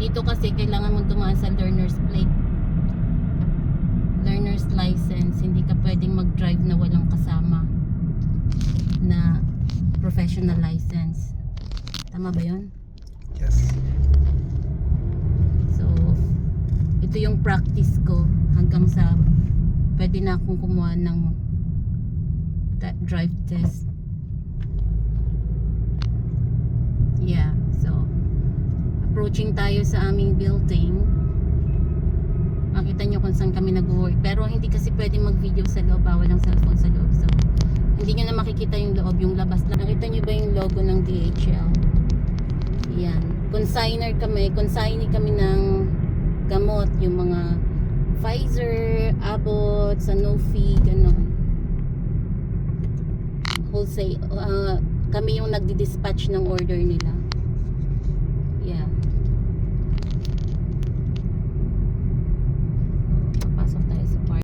Dito kasi kailangan mong dumaan sa learner's plate. Learner's license. Hindi ka pwedeng mag-drive na walang kasama na professional license. Tama ba yun? Yes. So, ito yung practice ko hanggang sa pwede na akong kumuha ng drive test. Yeah, so approaching tayo sa aming building. Makita nyo kung saan kami nag-work. Pero hindi kasi pwede mag-video sa loob. Bawal ang cellphone sa loob. So, hindi nyo na makikita yung loob, yung labas lang. Nakita nyo ba yung logo ng DHL? Yan. Consigner kami. Consignee kami ng gamot. Yung mga Pfizer, Abbott, Sanofi, gano'n. Wholesale. Uh, kami yung nagdi-dispatch ng order nila.